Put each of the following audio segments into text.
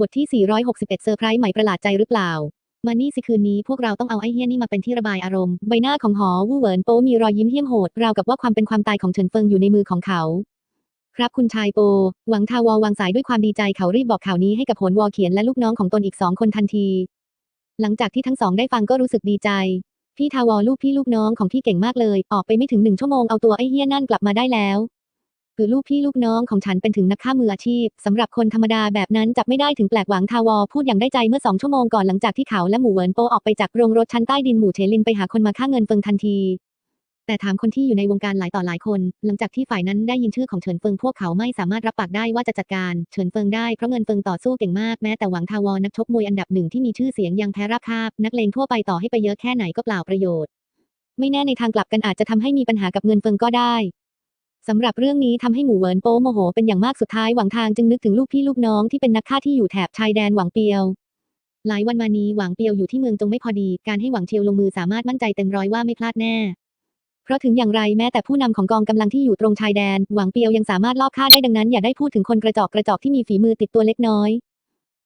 บทที่ 461 เซอร์ไพรส์ใหม่ประหลาดใจหรือเปล่า มานี่สิคืนนี้พวกเราต้องเอาไอ้เฮี้ยนี่มาเป็นที่ระบายอารมณ์ ใบหน้าของหอวู่เหวินโปมีรอยยิ้มเหี้ยมโหด ราวกับว่าความเป็นความตายของเฉินเฟิงอยู่ในมือของเขา ครับคุณชายโป หวังทาวอวางสายด้วยความดีใจเขารีบบอกข่าวนี้ให้กับโหนวอเขียนและลูกน้องของตนอีกสองคนทันที หลังจากที่ทั้งสองได้ฟังก็รู้สึกดีใจ พี่ทาวอลูกพี่ลูกน้องของพี่เก่งมากเลย ออกไปไม่ถึงหนึ่งชั่วโมงเอาตัวไอ้เฮี้ยนั่นกลับมาได้แล้ว คือลูกพี่ลูกน้องของฉันเป็นถึงนักฆ่ามืออาชีพสำหรับคนธรรมดาแบบนั้นจับไม่ได้ถึงแปลกหวังทาวอพูดอย่างได้ใจเมื่อสองชั่วโมงก่อนหลังจากที่เขาและหมู่เวินโปออกไปจากโรงรถชั้นใต้ดินหมู่เฉลินไปหาคนมาฆ่าเงินเฟิงทันที แต่ถามคนที่อยู่ในวงการหลายต่อหลายคน หลังจากที่ฝ่ายนั้นได้ยินชื่อของเฉินเฟิงพวกเขาไม่สามารถรับปากได้ว่าจะจัดการเฉินเฟิงได้เพราะเงินเฟิงต่อสู้เก่งมากแม้แต่หวังทาวอนักชกมวยอันดับหนึ่งที่มีชื่อเสียงยังแพ้ราบคาบนักเลงทั่วไปต่อให้ไปเยอะแค่ไหนก็เปล่าประโยชน์ ไม่แน่ในทางกลับกันอาจจะทำให้มีปัญหากับเงินเฟิงก็ได้ สำหรับเรื่องนี้ทำให้หมู่เหวินโป้โมโหเป็นอย่างมากสุดท้ายหวังทางจึงนึกถึงลูกพี่ลูกน้องที่เป็นนักฆ่าที่อยู่แถบชายแดนหวังเปียว หลายวันมานี้หวังเปียวอยู่ที่เมืองจงไม่พอดี การให้หวังเชียวลงมือสามารถมั่นใจเต็มร้อยว่าไม่พลาดแน่ เพราะถึงอย่างไรแม้แต่ผู้นำของกองกำลังที่อยู่ตรงชายแดน หวังเปียวยังสามารถลอบฆ่าได้ดังนั้น อย่าได้พูดถึงคนกระจอกกระจอกที่มีฝีมือติดตัวเล็กน้อย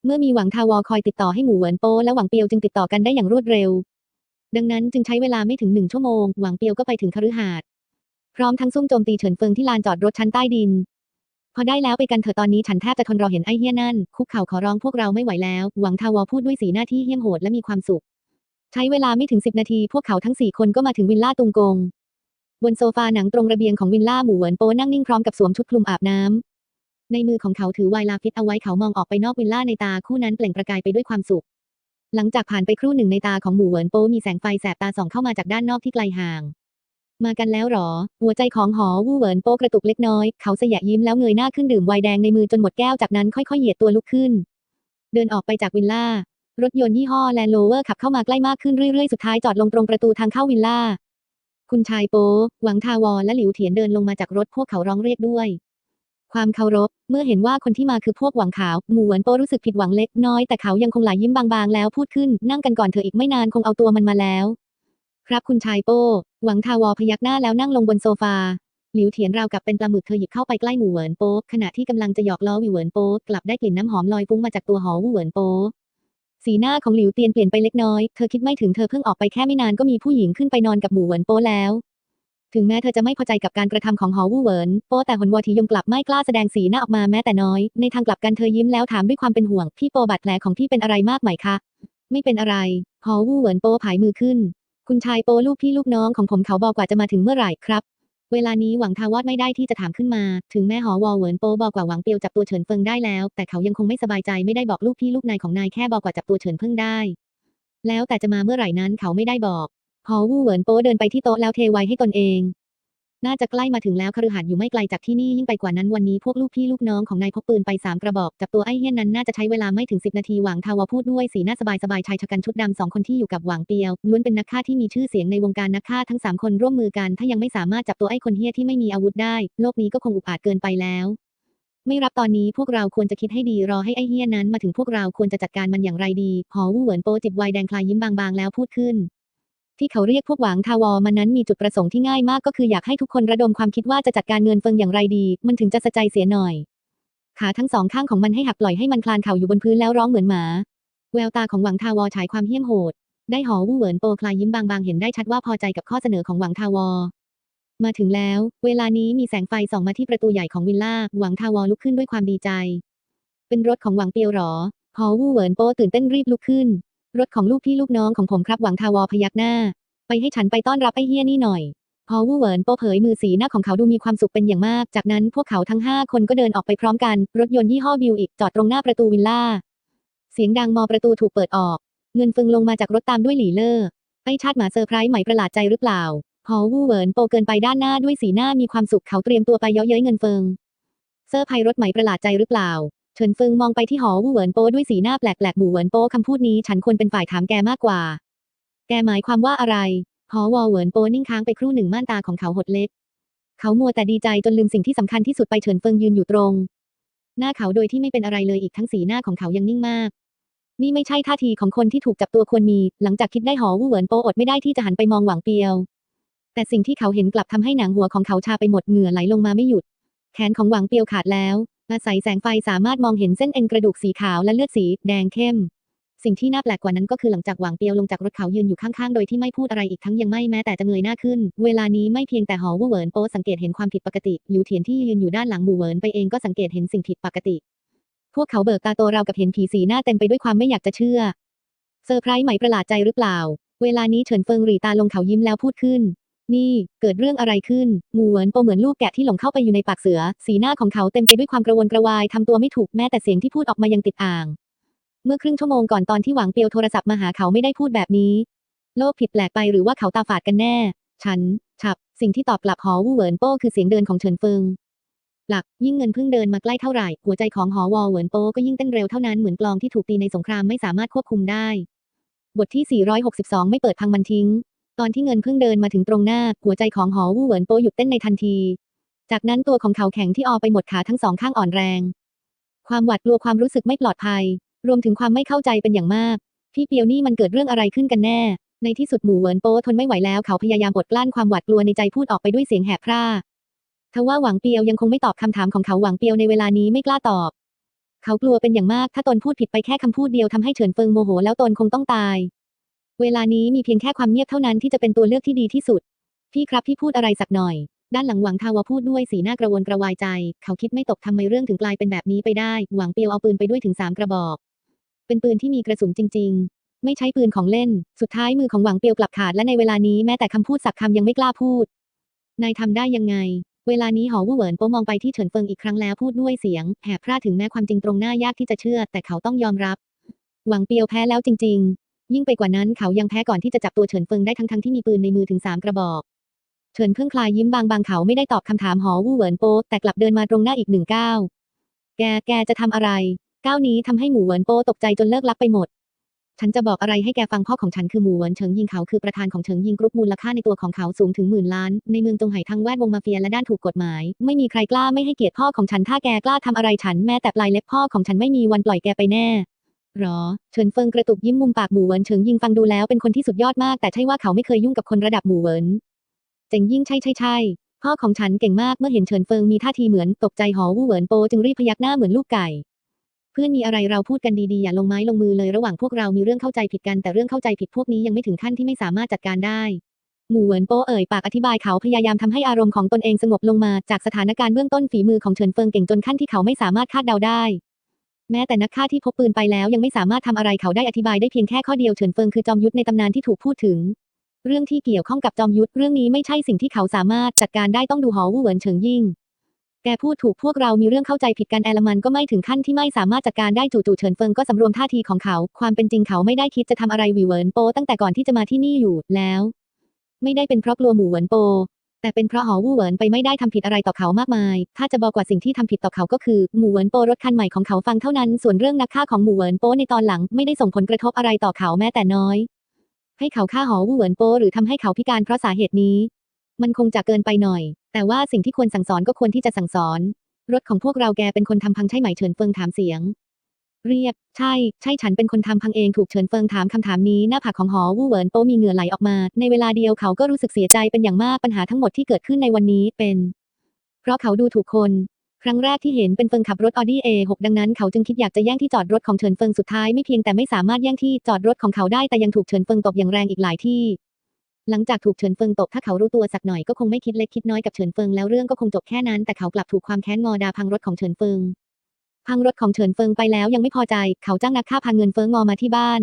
เมื่อมีหวังทาวอคอยติดต่อให้หมู่เหวินโป้และหวังเปียวจึงติดต่อกันได้อย่างรวดเร็ว ดังนั้นจึงใช้เวลาไม่ถึงหนึ่งชั่วโมงหวังเปียวก็ไปถึงคฤหาสน์ พร้อมทั้งซุ่มโจมตีเฉินเฟิงที่ลานจอดรถชั้นใต้ดิน พอได้แล้วไปกันเถอะตอนนี้ฉันแทบจะทนรอเห็นไอ้เฮี้ยนั่น คุกเข่าขอร้องพวกเราไม่ไหวแล้ว หวังทาวอพูดด้วยสีหน้าที่เหี้ยมโหดและมีความสุข ใช้เวลาไม่ถึงสิบนาทีพวกเขาทั้งสี่คนก็มาถึงวิลล่าตุงกง บนโซฟาหนังตรงระเบียงของวิลล่าหมู่เหวินโปนั่งนิ่งพร้อมกับสวมชุดคลุมอาบน้ำในมือของเขาถือไวลาฟิตเอาไว้เขามองออกไปนอกวิลล่าในตาคู่นั้นเปล่งประกายไปด้วยความสุข หลังจากผ่านไปครู่หนึ่งในตาของหมู่เหวินโปมีแสงไฟแสบตาส่องเข้ามาจากด้านนอกที่ไกลห่าง มากันแล้วหรอ หัวใจของหอวู่เหวินโปกระตุกเล็กน้อย เขาสยะยิ้มแล้วเงยหน้าขึ้นดื่มไวน์แดงในมือจนหมดแก้วจากนั้นค่อยๆเหยียดตัวลุกขึ้น เดินออกไปจากวิลล่า รถยนต์ยี่ห้อแลนด์โรเวอร์ขับเข้ามาใกล้มากขึ้นเรื่อยๆ สุดท้ายจอดลงตรงประตูทางเข้าวิลล่า คุณชายโปหวังทาวอและหลิวเถียนเดินลงมาจากรถพวกเขาร้องเรียกด้วย ความเคารพ เมื่อเห็นว่าคนที่มาคือพวกหวังขาว หมู่เหวินโปรู้สึกผิดหวังเล็กน้อยแต่เขายังคงหลายยิ้มบางๆ แล้วพูดขึ้น นั่งกันก่อนเถอะอีกไม่นานคงเอาตัวมันมาแล้ว ครับคุณชายโป้ หวังทาวอพยักหน้าแล้วนั่งลงบนโซฟา หลิวเถียนราวกับเป็นปลาหมึกเธอหยิบเข้าไปใกล้หมู่เหวินโป๊ขณะที่กำลังจะหยอกล้อหวิเหวินโป๊กลับได้กลิ่นน้ำหอมลอยฟุ้งมาจากตัวหอวูเหวินโป๊สีหน้าของหลิวเตียนเปลี่ยนไปเล็กน้อย เธอคิดไม่ถึงเธอเพิ่งออกไปแค่ไม่นานก็มีผู้หญิงขึ้นไปนอนกับหมู่เหวินโป๊แล้ว ถึงแม้เธอจะไม่พอใจกับการกระทำของหอวูเหวินโป๊แต่หนวอทียงกลับไม่กล้าแสดงสีหน้าออกมาแม้แต่น้อย ในทางกลับกันเธอยิ้มแล้วถามด้วยความเป็นห่วงพี่โปบาดแผลของพี่เป็นอะไรมากไหมคะ ไม่เป็นอะไรหอวูเหวินโป๊ผายมือขึ้น คุณชายโปลูกพี่ลูกน้องของผมเขาบอกว่าจะมาถึงเมื่อไหร่ครับ เวลานี้หวังทาวอดไม่ได้ที่จะถามขึ้นมา ถึงแม้หอวอเหวินโปบอกว่าหวังเปียวจับตัวเฉินเฟิงได้แล้ว แต่เขายังคงไม่สบายใจไม่ได้บอกลูกพี่ลูกนายของนายแค่บอกว่าจับตัวเฉินเพิ่งได้ แล้วแต่จะมาเมื่อไหร่นั้นเขาไม่ได้บอกหอวู่เหวินโปเดินไปที่โต๊ะแล้วเทไวให้ตนเอง น่าจะใกล้มาถึงแล้วคฤหาสน์อยู่ไม่ไกลจากที่นี่ยิ่งไปกว่านั้นวันนี้พวกลูกพี่ลูกน้องของนายพกปืนไปสามกระบอกจับตัวไอ้เฮี้ยนนั้นน่าจะใช้เวลาไม่ถึงสิบนาทีหวังทาวอพูดด้วยสีหน้าสบายสบายๆชายชะกันชุดดำสองคนที่อยู่กับหวังเปียวล้วนเป็นนักฆ่าที่มีชื่อเสียงในวงการนักฆ่าทั้งสามคนร่วมมือกันถ้ายังไม่สามารถจับตัวไอ้คนเฮี้ยที่ไม่มีอาวุธได้ โลกนี้ก็คงอุกอาจเกินไปแล้วไม่รับตอนนี้พวกเราควรจะคิดให้ดีรอให้ไอ้เฮี้ยนั้นมาถึงพวกเราควรจะจัดการมันอย่างไรดี หอวู่เหวินโปจิบวน์แดงคลายยิ้มบางๆแล้วพูดขึ้น ที่เขาเรียกพวกหวังทาวอมานั้นมีจุดประสงค์ที่ง่ายมากก็คืออยากให้ทุกคนระดมความคิดว่าจะจัดการเงินเฟิงอย่างไรดี มันถึงจะสะใจเสียหน่อย ขาทั้งสองข้างของมันให้หักปล่อยให้มันคลานเข่าอยู่บนพื้นแล้วร้องเหมือนหมา แววตาของหวังทาวอฉายความเหี้ยมโหด ได้หอวู่เหวินโปคลายยิ้มบางๆเห็นได้ชัดว่าพอใจกับข้อเสนอของหวังทาวอมาถึงแล้ว เวลานี้มีแสงไฟส่องมาที่ประตูใหญ่ของวิลล่า หวังทาวอลุกขึ้นด้วยความดีใจ เป็นรถของหวังเปียวหรอ หอวู่เหวินโปตื่นเต้นรีบลุกขึ้น รถของลูกพี่ลูกน้องของผมครับหวังทาวอพยักหน้า ไปให้ฉันไปต้อนรับไอ้เฮี้ยนี่หน่อย พอวู่เหวินโปเผยมือสีหน้าของเขาดูมีความสุขเป็นอย่างมาก จากนั้นพวกเขาทั้งห้าคนก็เดินออกไปพร้อมกัน รถยนต์ยี่ห้อบิวอีกจอดตรงหน้าประตูวิลล่า เสียงดังมอประตูถูกเปิดออก เงินฟึงลงมาจากรถตามด้วยหลี่เลอร์ไอ้ชาติหมาเซอร์ไพรส์ใหม่ประหลาดใจหรือเปล่า พอวู่เหวินโปเกินไปด้านหน้าด้วยสีหน้ามีความสุขเขาเตรียมตัวไปเย้อเย้ยเงินเฟิงเซอร์ไพรส์รถใหม่ประหลาดใจหรือเปล่า เฉินเฟิงมองไปที่หอวู่เหวินโปด้วยสีหน้าแปลกๆหมู่เหวินโปคำพูดนี้ฉันควรเป็นฝ่ายถามแกมากกว่า แกหมายความว่าอะไร หอวอเหวินโปนิ่งค้างไปครู่หนึ่งม่านตาของเขาหดเล็ก เขามัวแต่ดีใจจนลืมสิ่งที่สำคัญที่สุดไปเฉินเฟิงยืนอยู่ตรง หน้าเขาโดยที่ไม่เป็นอะไรเลยอีกทั้งสีหน้าของเขายังนิ่งมาก นี่ไม่ใช่ท่าทีของคนที่ถูกจับตัวควรมี หลังจากคิดได้หอวู่เหวินโปอดไม่ได้ที่จะหันไปมองหวังเปียว แต่สิ่งที่เขาเห็นกลับทำให้หนังหัวของเขาชาไปหมดเหงื่อไหลลงมาไม่หยุด แขนของหวังเปียวขาดแล้ว อาศัยแสงไฟสามารถมองเห็นเส้นเอ็นกระดูกสีขาวและเลือดสี แดงเข้ม สิ่งที่น่าแปลกกว่านั้นก็คือหลังจากหวางเปียวลงจากรถเขายืนอยู่ข้างๆ โดยที่ไม่พูดอะไรอีกทั้งยังไม่แม้แต่จะเงยหน้าขึ้น เวลานี้ไม่เพียงแต่หอวูเหวินโปสังเกตเห็นความผิดปกติหลิวเทียนที่ยืนอยู่ด้านหลังหมู่เหวินไปเองก็สังเกตเห็นสิ่งผิดปกติ พวกเขาเบิกตาโตราวกับเห็นผีสีหน้าเต็มไปด้วยความไม่อยากจะเชื่อเซอร์ไพรส์ไหมประหลาดใจหรือเปล่า เวลานี้เฉินเฟิงหรีตาลงเขายิ้มแล้วพูดขึ้น นี่ เกิดเรื่องอะไรขึ้นหมู่เหวินโปเหมือนลูกแกะที่หลงเข้าไปอยู่ในปากเสือ สีหน้าของเขาเต็มไปด้วยความกระวนกระวายทำตัวไม่ถูกแม้แต่เสียงที่พูดออกมายังติดอ่าง เมื่อครึ่งชั่วโมงก่อนตอนที่หวังเปียวโทรศัพท์มาหาเขาไม่ได้พูดแบบนี้ โลกผิดแปลกไปหรือว่าเขาตาฝาดกันแน่ ฉัน ฉับ สิ่งที่ตอบกลับหอวูเหวินโป้คือเสียงเดินของเฉินเฟิง หลัก ยิ่งเงินเพิ่งเดินมาใกล้เท่าไหร่ หัวใจของหอวอเหวินโป้ก็ยิ่งเต้นเร็วเท่านั้นเหมือนกลองที่ถูกตีในสงครามไม่สามารถควบคุมได้ บทที่ 462 ไม่เปิดพังมันทิ้ง ตอนที่เงินเพิ่งเดินมาถึงตรงหน้า หัวใจของหอวู่เหวินโปหยุดเต้นในทันที จากนั้นตัวของเขาแข็งที่ออไปหมดขาทั้งสองข้างอ่อนแรง ความหวาดกลัวความรู้สึกไม่ปลอดภัย รวมถึงความไม่เข้าใจเป็นอย่างมาก พี่เปียวนี่มันเกิดเรื่องอะไรขึ้นกันแน่ ในที่สุดหมู่เหวินโปทนไม่ไหวแล้วเขาพยายามอดกลั้นความหวาดกลัวในใจพูดออกไปด้วยเสียงแหบพร่าทว่าหวังเปียวยังคงไม่ตอบคำถามของเขาหวังเปียวในเวลานี้ไม่กล้าตอบ เขากลัวเป็นอย่างมากถ้าตนพูดผิดไปแค่คำพูดเดียวทำให้เฉินเฟิงโมโหแล้วตนคงต้องตาย เวลานี้มีเพียงแค่ความเงียบเท่านั้นที่จะเป็นตัวเลือกที่ดีที่สุด พี่ครับพี่พูดอะไรสักหน่อย ด้านหลังหวังทาวาพูดด้วยสีหน้ากระวนกระวายใจ เขาคิดไม่ตกทำไมเรื่องถึงกลายเป็นแบบนี้ไปได้ หวังเปียวเอาปืนไปด้วยถึงสามกระบอก เป็นปืนที่มีกระสุนจริง ๆ ไม่ใช่ปืนของเล่น สุดท้ายมือของหวังเปียวกลับขาดและในเวลานี้แม้แต่คำพูดสักคำยังไม่กล้าพูด นายทำได้ยังไงเวลานี้หอวู่เหวินโปมองไปที่เฉินเฟิงอีกครั้งแล้วพูดด้วยเสียงแหบพร่าถึงแม้ความจริงตรงหน้ายากที่จะเชื่อ แต่เขาต้องยอมรับ หวังเปียวแพ้แล้วจริง ยิ่งไปกว่านั้นเขายังแพ้ก่อนที่จะจับตัวเฉินเฟิงได้ทั้งๆที่มีปืนในมือถึงสามกระบอก เฉินเพิ่งคลายยิ้มบางบางๆเขาไม่ได้ตอบคำถามหอวู่เหวินโปแต่กลับเดินมาตรงหน้าอีกหนึ่งก้าวแกแกจะทำอะไร ก้าวนี้ทำให้หมู่เหวินโปตกใจจนเลิกลักไปหมด ฉันจะบอกอะไรให้แกฟังพ่อของฉันคือหมู่เหวินเฉิงยิงเขาคือประธานของเฉิงยิงกรุ๊ปมูลค่าในตัวของเขาสูงถึงหมื่นล้าน ในเมืองจงไห่ทั้งแวดวงมาเฟียและด้านถูกกฎหมาย ไม่มีใครกล้าไม่ให้เกียรติพ่อของฉันถ้าแกกล้าทำอะไรฉันแม้แต่ปลายเล็บพ่อของฉันไม่มีวันปล่อยแกไปแน่ หรอ เฉินเฟิงกระตุกยิ้มมุมปากหมู่เหวินเฉิงยิงฟังดูแล้วเป็นคนที่สุดยอดมาก แต่ใช่ว่าเขาไม่เคยยุ่งกับคนระดับหมู่เหวินเจ๋งยิ่งใช่ใช่ใช่พ่อของฉันเก่งมากเมื่อเห็นเฉินเฟิงมีท่าทีเหมือนตกใจหอวู่เหวินโปจึงรีบพยักหน้าเหมือนลูกไก่ เพื่อนมีอะไรเราพูดกันดีๆอย่าลงไม้ลงมือเลยระหว่างพวกเรามีเรื่องเข้าใจผิดกันแต่เรื่องเข้าใจผิดพวกนี้ยังไม่ถึงขั้นที่ไม่สามารถจัดการได้หมู่เหวินโปเอ่ยปากอธิบายเขาพยายามทำให้อารมณ์ของตนเองสงบลงมาจากสถานการณ์เบื้องต้นฝีมือของเฉินเฟิงเก่งจนขั้นที่เขาไม่สามารถคาดเดาได้ แม้แต่นักฆ่าที่พกปืนไปแล้วยังไม่สามารถทำอะไรเขาได้อธิบายได้เพียงแค่ข้อเดียวเฉินเฟิงคือจอมยุทธในตำนานที่ถูกพูดถึง เรื่องที่เกี่ยวข้องกับจอมยุทธเรื่องนี้ไม่ใช่สิ่งที่เขาสามารถจัดการได้ต้องดูหอวู่เหวินเฉิงยิ่ง แกพูดถูกพวกเรามีเรื่องเข้าใจผิดกันแอลมันก็ไม่ถึงขั้นที่ไม่สามารถจัดการได้จู่ๆเฉินเฟิงก็สำรวมท่าทีของเขา ความเป็นจริงเขาไม่ได้คิดจะทำอะไรหวีเหวินโปตั้งแต่ก่อนที่จะมาที่นี่อยู่แล้ว ไม่ได้เป็นเพราะกลัวหมู่เหวินโป แต่เป็นเพราะหอวู่เหวินไปไม่ได้ทำผิดอะไรต่อเขามากมาย ถ้าจะบอกว่าสิ่งที่ทำผิดต่อเขาก็คือ หมู่เหวินโปรถคันใหม่ของเขาฟังเท่านั้น ส่วนเรื่องนักฆ่าของหมู่เหวินโปในตอนหลังไม่ได้ส่งผลกระทบอะไรต่อเขาแม้แต่น้อย ให้เขาฆ่าหอวู่เหวินโปหรือทำให้เขาพิการเพราะสาเหตุนี้ มันคงจะเกินไปหน่อย แต่ว่าสิ่งที่ควรสั่งสอนก็ควรที่จะสั่งสอน รถของพวกเราแกเป็นคนทำพังใช่ไหมเฉินเฟิงถามเสียง เรียบใช่ ใช่ฉันเป็นคนทำพังเองถูกเฉินเฟิงถามคำถามนี้หน้าผากของหอวู่เหวินโปมีเหงื่อไหลออกมา ในเวลาเดียวเขาก็รู้สึกเสียใจเป็นอย่างมากปัญหาทั้งหมดที่เกิดขึ้นในวันนี้เป็น เพราะเขาดูถูกคน ครั้งแรกที่เห็นเป็นเฟิงขับรถออดี้ A6 ดังนั้นเขาจึงคิดอยากจะแย่งที่จอดรถของเฉินเฟิงสุดท้ายไม่เพียงแต่ไม่สามารถแย่งที่จอดรถของเขาได้แต่ยังถูกเฉินเฟิงตบอย่างแรงอีกหลายที่ หลังจากถูกเฉินเฟิงตบถ้าเขารู้ตัวสักหน่อยก็คงไม่คิดเล็กคิดน้อยกับเฉินเฟิงแล้วเรื่องก็คงจบแค่นั้นแต่เขากลับถูกความแค้นงอดาพังรถของเฉินเฟิง พังรถของเฉินเฟิงไปแล้วยังไม่พอใจ เขาจ้างนักฆ่าพังเงินเฟิงงอมาที่บ้าน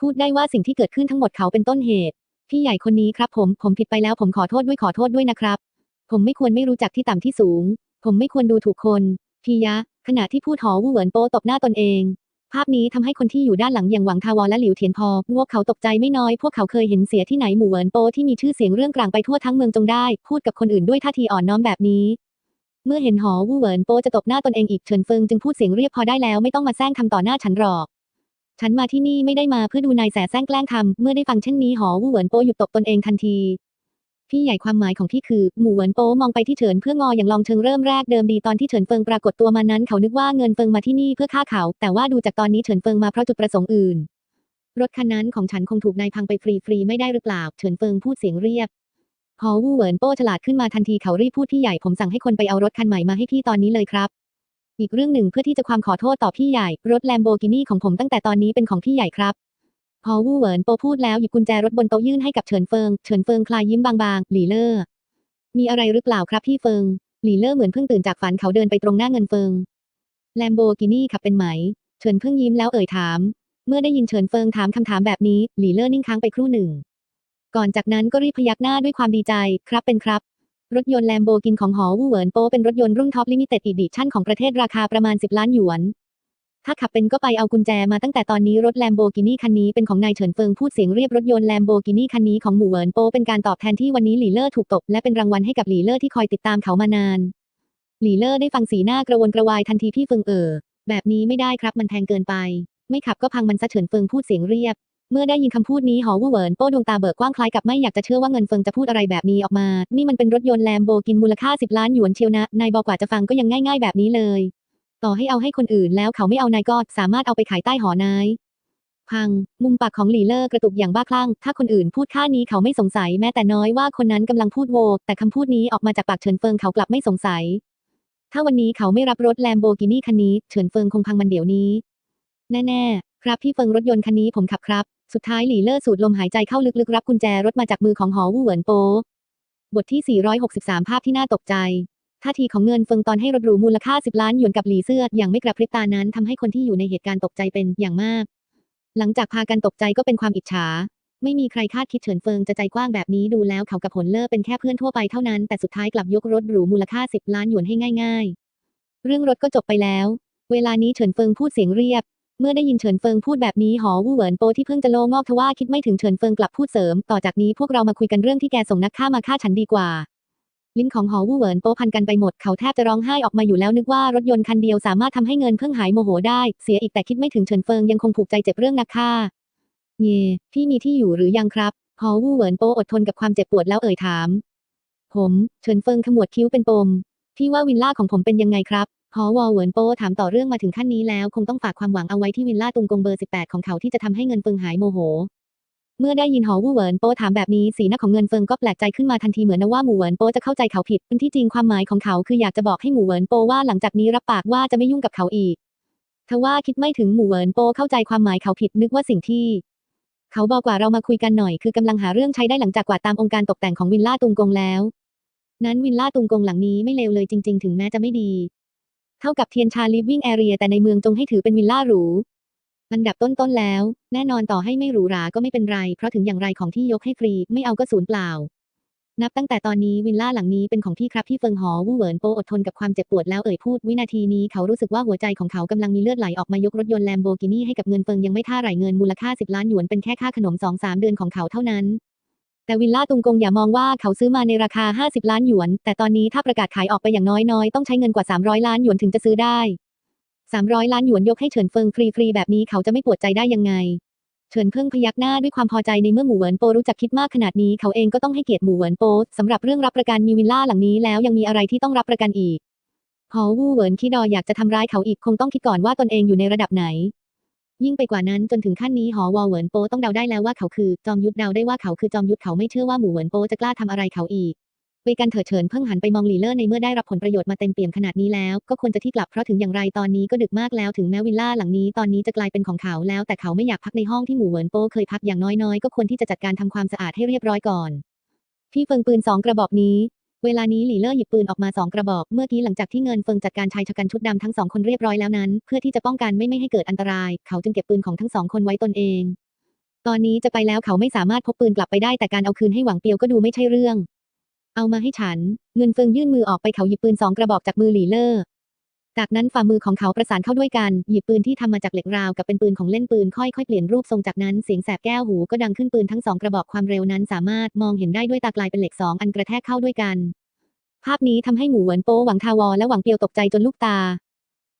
พูดได้ว่าสิ่งที่เกิดขึ้นทั้งหมดเขาเป็นต้นเหตุ พี่ใหญ่คนนี้ครับ ผมผมผิดไปแล้วผมขอโทษด้วยขอโทษด้วยนะครับ ผมไม่ควรไม่รู้จักที่ต่ำที่สูง ผมไม่ควรดูถูกคนพียะ ขณะที่พูดหอวู่เหวินโปตบหน้าตนเอง ภาพนี้ทำให้คนที่อยู่ด้านหลังอย่างหวังทาวรและหลิวเทียนพอพวกเขาตกใจไม่น้อย พวกเขาเคยเห็นเสียที่ไหนหมู่เหวินโปที่มีชื่อเสียงเรื่องกลางไปทั่วทั้งเมืองจงได้ พูดกับคนอื่นด้วยท่าทีอ่อนน้อมแบบนี้ เมื่อเห็นหอวู่เหวินโปจะตบหน้าตนเองอีกเฉินเฟิงจึงพูดเสียงเรียบพอได้แล้วไม่ต้องมาแซงทำต่อหน้าฉันหรอก ฉันมาที่นี่ไม่ได้มาเพื่อดูนายแสแสร้งแกล้งทำเมื่อได้ฟังเช่นนี้หอวู่เหวินโปหยุดตบตนเองทันที พี่ใหญ่ความหมายของพี่คือหมู่เหวินโปมองไปที่เฉินเพื่องออย่างลองเชิงเริ่มแรกเดิมดีตอนที่เฉินเฟิงปรากฏตัวมานั้นเขานึกว่าเงินเฟิงมาที่นี่เพื่อฆ่าเขา แต่ว่าดูจากตอนนี้เฉินเฟิงมาเพราะจุดประสงค์อื่น รถคันนั้นของฉันคงถูกนายพังไปฟรีๆไม่ได้หรือเปล่า เฉินเฟิงพูดเสียงเรียบ หอวูเหวินโป้ฉลาดขึ้นมาทันทีเขารีบพูดพี่ใหญ่ผมสั่งให้คนไปเอารถคันใหม่มาให้พี่ตอนนี้เลยครับอีกเรื่องหนึ่งเพื่อที่จะความขอโทษต่อพี่ใหญ่ รถแลมโบกินีของผมตั้งแต่ตอนนี้เป็นของพี่ใหญ่ครับ พอวูเหวินโปพูดแล้วหยิบกุญแจรถบนโต๊ะยื่นให้กับเฉินเฟิง เฉินเฟิงคลายยิ้มบางๆ หลีเล่อมีอะไรหรือเปล่าครับพี่เฟิง หลีเล่อเหมือนเพิ่งตื่นจากฝันเขาเดินไปตรงหน้าเงินเฟิง แลมโบกินีขับเป็นไหม เฉินเพิ่งยิ้มแล้วเอ่ยถาม เมื่อได้ยินเฉินเฟิงถามคำถามแบบนี้ หลีเล่อนิ่งค้างไปครู่หนึ่ง ก่อนจากนั้นก็รีบพยักหน้าด้วยความดีใจ ครับเป็นครับ รถยนต์แลมโบกินของหอวู่เหวินโปเป็นรถยนต์รุ่นท็อปลิมิเต็ดอีดิชั่นของประเทศราคาประมาณ 10 ล้านหยวน ถ้าขับเป็นก็ไปเอากุญแจมาตั้งแต่ตอนนี้รถแลมโบกินีคันนี้เป็นของนายเฉินเฟิงพูดเสียงเรียบรถยนต์แลมโบกินีคันนี้ของหมู่เหวินโปเป็นการตอบแทนที่วันนี้หลีเล่อถูกตบและเป็นรางวัลให้กับหลีเล่อที่คอยติดตามเขามานาน หลีเล่อได้ฟังสีหน้ากระวนกระวายทันทีพี่เฟิงเออแบบนี้ไม่ได้ครับมันแพงเกินไป ไม่ขับก็พังมันซะเฉินเฟิงพูดเสียงเรียบ เมื่อได้ยินคำพูดนี้หอวู่เหวินโป้ดวงตาเบิกกว้างคล้ายกับไม่อยากจะเชื่อว่าเงินเฟิงจะพูดอะไรแบบนี้ออกมา นี่มันเป็นรถยนต์แลมโบกินมูลค่า10ล้านหยวนเชียวนะ นายบอกกว่าจะฟังก็ยังง่าย ๆ แบบนี้เลย ต่อให้เอาให้คนอื่นแล้วเขาไม่เอานายก็สามารถเอาไปขายใต้หอนายพัง มุมปากของหลีเลอร์กระตุกอย่างบ้าคลั่ง ถ้าคนอื่นพูดค่านี้เขาไม่สงสัยแม้แต่น้อยว่าคนนั้นกำลังพูดโว แต่คำพูดนี้ออกมาจากปากเฉินเฟิงเขากลับไม่สงสัย ถ้าวันนี้เขาไม่รับรถแลมโบกินี่คันนี้เฉินเฟิงคงพังมันเดี๋ยวนี้ แน่ๆ ครับพี่เฟิงรถยนต์คันนี้ผมขับครับ สุดท้ายหลี่เล่อสูดลมหายใจเข้าลึกๆรับกุญแจรถมาจากมือของหอวู่เหวินโป บทที่ 463 ภาพที่น่าตกใจ ท่าทีของเงินเฟิงตอนให้รถหรูมูลค่า 10 ล้านหยวนกับหลีเสื้ออย่างไม่กระพริบตานั้นทำให้คนที่อยู่ในเหตุการณ์ตกใจเป็นอย่างมาก หลังจากพากันตกใจก็เป็นความอิจฉา ไม่มีใครคาดคิดเฉินเฟิงจะใจกว้างแบบนี้ดูแล้วเขากับผลเล่อเป็นแค่เพื่อนทั่วไปเท่านั้นแต่สุดท้ายกลับยกรถหรูมูลค่า 10 ล้านหยวนให้ง่าย ๆ เรื่องรถก็จบไปแล้ว เวลานี้เฉินเฟิงพูดเสียงเรียบ เมื่อได้ยินเฉินเฟิงพูดแบบนี้หอวู่เหวินโปที่เพิ่งจะโลงอกทว่าคิดไม่ถึงเฉินเฟิงกลับพูดเสริม ต่อจากนี้พวกเรามาคุยกันเรื่องที่แกส่งนักฆ่ามาฆ่าฉันดีกว่า ลิ้นของหอวู่เหวินโปพันกันไปหมดเขาแทบจะร้องไห้ออกมาอยู่แล้วนึกว่ารถยนต์คันเดียวสามารถทำให้เงินเพิ่งหายโมโหได้เสียอีกแต่คิดไม่ถึงเฉินเฟิงยังคงผูกใจเจ็บเรื่องนักฆ่าเย่พี่มีที่อยู่หรือยังครับหอวู่เหวินโปอดทนกับความเจ็บปวดแล้วเอ่ยถาม ผมเฉินเฟิงขมวดคิ้วเป็นปมพี่ว่าวิลล่าของผมเป็นยังไงครับ ฮอวอเหวินโปถามต่อเรื่องมาถึงขั้นนี้แล้วคงต้องฝากความหวังเอาไว้ที่วิลล่าตุงกงเบอร์ 18 ของเขาที่จะทำให้เงินเฟิงหายโมโห เมื่อได้ยินหอวูเหวินโปถามแบบนี้สีหน้าของเงินเฟิงก็แปลกใจขึ้นมาทันทีเหมือนนะว่าหมู่เหวินโปจะเข้าใจเขาผิดเป็นที่จริงความหมายของเขาคืออยากจะบอกให้หมู่เหวินโปว่าหลังจากนี้รับปากว่าจะไม่ยุ่งกับเขาอีกทว่าคิดไม่ถึงหมู่เหวินโปเข้าใจความหมายเขาผิดนึกว่าสิ่งที่เขาบอกว่าเรามาคุยกันหน่อยคือกำลังหาเรื่องใช้ได้หลังจากกวาดตามองค์การตกแต่งของวิลล่าตุงกงแล้ว นั้นวิลล่าตุงกงหลังนี้ไม่เลวเลยจริง ๆ ถึงแม้จะไม่ดี เท่ากับเทียนชาลิฟวิ่งแอเรียแต่ในเมืองจงให้ถือเป็นวิลล่าหรูอันดับต้นๆแล้ว แน่นอนต่อให้ไม่หรูหราก็ไม่เป็นไร เพราะถึงอย่างไรของที่ยกให้ฟรี ไม่เอาก็สูญเปล่า นับตั้งแต่ตอนนี้วิลล่าหลังนี้เป็นของพี่ครับพี่เฟิงหอวู่เหวินโปอดทนกับความเจ็บปวดแล้วเอ่ยพูดวินาทีนี้เขารู้สึกว่าหัวใจของเขากำลังมีเลือดไหลออกมายกรถยนต์แลมโบกินีให้กับเงินเฟิงยังไม่ท่าไหร่เงินมูลค่า 10 ล้านหยวนเป็นแค่ค่าขนม2-3เดือนของเขาเท่านั้น แต่วิลล่าตุงกงอย่ามองว่าเขาซื้อมาในราคา 50 ล้านหยวน แต่ตอนนี้ถ้าประกาศขายออกไปอย่างน้อยๆ ต้องใช้เงินกว่า 300 ล้านหยวนถึงจะซื้อได้ 300 ล้านหยวนยกให้เฉินเฟิงฟรีๆแบบนี้เขาจะไม่ปวดใจได้ยังไง เฉินเพิ่งพยักหน้าด้วยความพอใจในเมื่อหมู่เหวินโปรู้จักคิดมากขนาดนี้เขาเองก็ต้องให้เกียรติหมู่เหวินโปสำหรับเรื่องรับประกันมีวิลล่าหลังนี้แล้วยังมีอะไรที่ต้องรับประกันอีกหอวู่เหวินคิดดออยากจะทำร้ายเขาอีกคงต้องคิดก่อนว่าตนเองอยู่ในระดับไหน ยิ่งไปกว่านั้นจนถึงขั้นนี้หอวอเหวินโปต้องเดาได้แล้วว่าเขาคือ จอมยุทธเดาได้ว่าเขาคือจอมยุทธเขาไม่เชื่อว่าหมู่เหวินโปจะกล้าทำอะไรเขาอีกไปกันเถิดเฉินเพิ่งหันไปมองหลีเลอร์ในเมื่อได้รับผลประโยชน์มาเต็มเปี่ยมขนาดนี้แล้ว ก็ควรจะที่กลับเพราะถึงอย่างไรตอนนี้ก็ดึกมากแล้วถึงแม้วิลล่าหลังนี้ตอนนี้จะกลายเป็นของเขาแล้ว แต่เขาไม่อยากพักในห้องที่หมู่เหวินโปเคยพักอย่างน้อยๆ ก็ควรที่จะจัดการทำความสะอาดให้เรียบร้อยก่อนที่เฟิงปืนสองกระบอกนี้ เวลานี้หลี่เล่อหยิบปืนออกมาสองกระบอก เมื่อกี้หลังจากที่เงินเฟิงจัดการชายชะกันชุดดำทั้งสองคนเรียบร้อยแล้วนั้น เพื่อที่จะป้องกันไม่ไม่ให้เกิดอันตราย เขาจึงเก็บปืนของทั้งสองคนไว้ตนเอง ตอนนี้จะไปแล้วเขาไม่สามารถพกปืนกลับไปได้แต่การเอาคืนให้หวังเปียวก็ดูไม่ใช่เรื่อง เอามาให้ฉัน เงินเฟิงยื่นมือออกไปเขาหยิบปืนสองกระบอกจากมือหลี่เล่อ จากนั้นฝ่ามือของเขาประสานเข้าด้วยกัน หยิบปืนที่ทำมาจากเหล็กราวกับเป็นปืนของเล่นปืนค่อยๆเปลี่ยนรูปทรงจากนั้นเสียงแสบแก้วหูก็ดังขึ้นปืนทั้งสองกระบอกความเร็วนั้นสามารถมองเห็นได้ด้วยตากลายเป็นเหล็กสองอันกระแทกเข้าด้วยกัน ภาพนี้ทำให้หมู่เหวินโปหวังทาวอและหวังเปียวตกใจจนลูกตา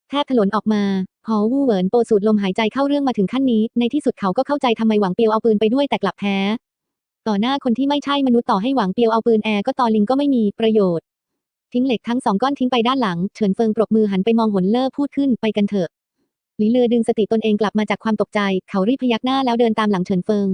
แทบถลนออกมาหอวู่เหวินโปสูดลมหายใจเข้าเรื่องมาถึงขั้นนี้ ในที่สุดเขาก็เข้าใจทำไมหวังเปียวเอาปืนไปด้วยแต่กลับแพ้ ต่อหน้าคนที่ไม่ใช่มนุษย์ต่อให้หวังเปียวเอาปืนแอร์ก็ตอลิงก็ไม่มีประโยชน์ ทิ้งเหล็กทั้งสองก้อนทิ้งไปด้านหลัง เฉินเฟิงปรบมือหันไปมองหนเล่อพูดขึ้นไปกันเถอะหลีเลือดึงสติตนเองกลับมาจากความตกใจ เขารีบพยักหน้าแล้วเดินตามหลังเฉินเฟิง